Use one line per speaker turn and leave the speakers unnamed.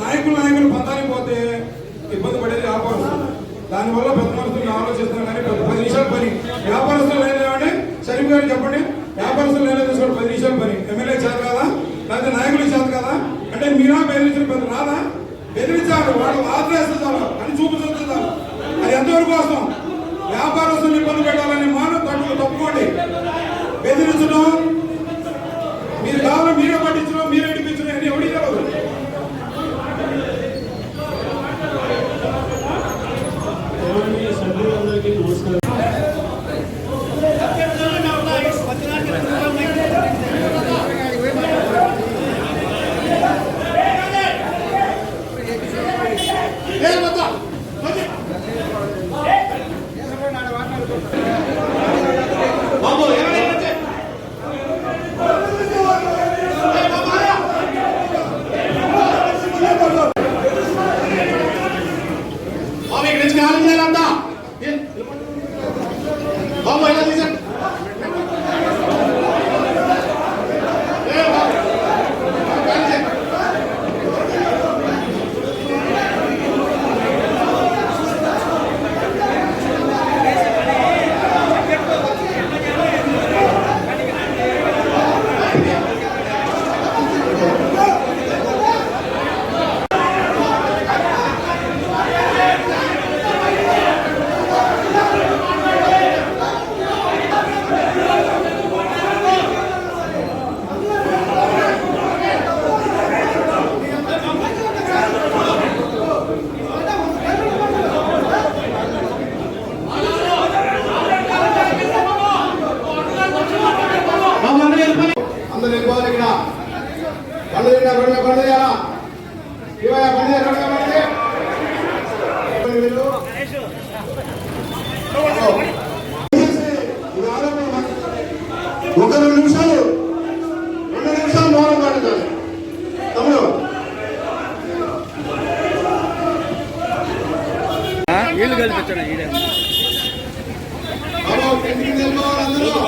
నాయకులు నాయకులు పంతానికి పోతే ఇబ్బంది పడేది వ్యాపారస్తులు దానివల్ల పెద్ద మనుషులు ఆలోచిస్తున్నారు కానీ పెద్ద పది నిమిషాలు పని. వ్యాపారస్తులు లేదంటే షరీఫ్ గారు చెప్పండి. వ్యాపారస్తులు లేదా చూసుకోండి పది నిమిషాలు పని. ఎమ్మెల్యే చేత కదా? లేకపోతే నాయకులు చేత కదా? అంటే మీరా బెదిరించిన పెద్ద రాదా? బెదిరించాలి వాళ్ళు ఆశ్రయిస్తారు అని చూపించాలి అది ఎంతవరకు వస్తాం వ్యాపారస్తులు ఇబ్బంది పెట్టాలని మాట తప్పు తప్పుకోండి. బెదిరించడం
బాబు ఇక్కడి తిన్నా బండి చేయాలా ఇవయ్యా బండి చేయాలి బండి వీళ్ళు. ఒక రెండు నిమిషాలు రెండు నిమిషాలు మౌనం పాటించాలి. తమ్ముడు.
నీళ్ళు కల్పించండి
అందరూ.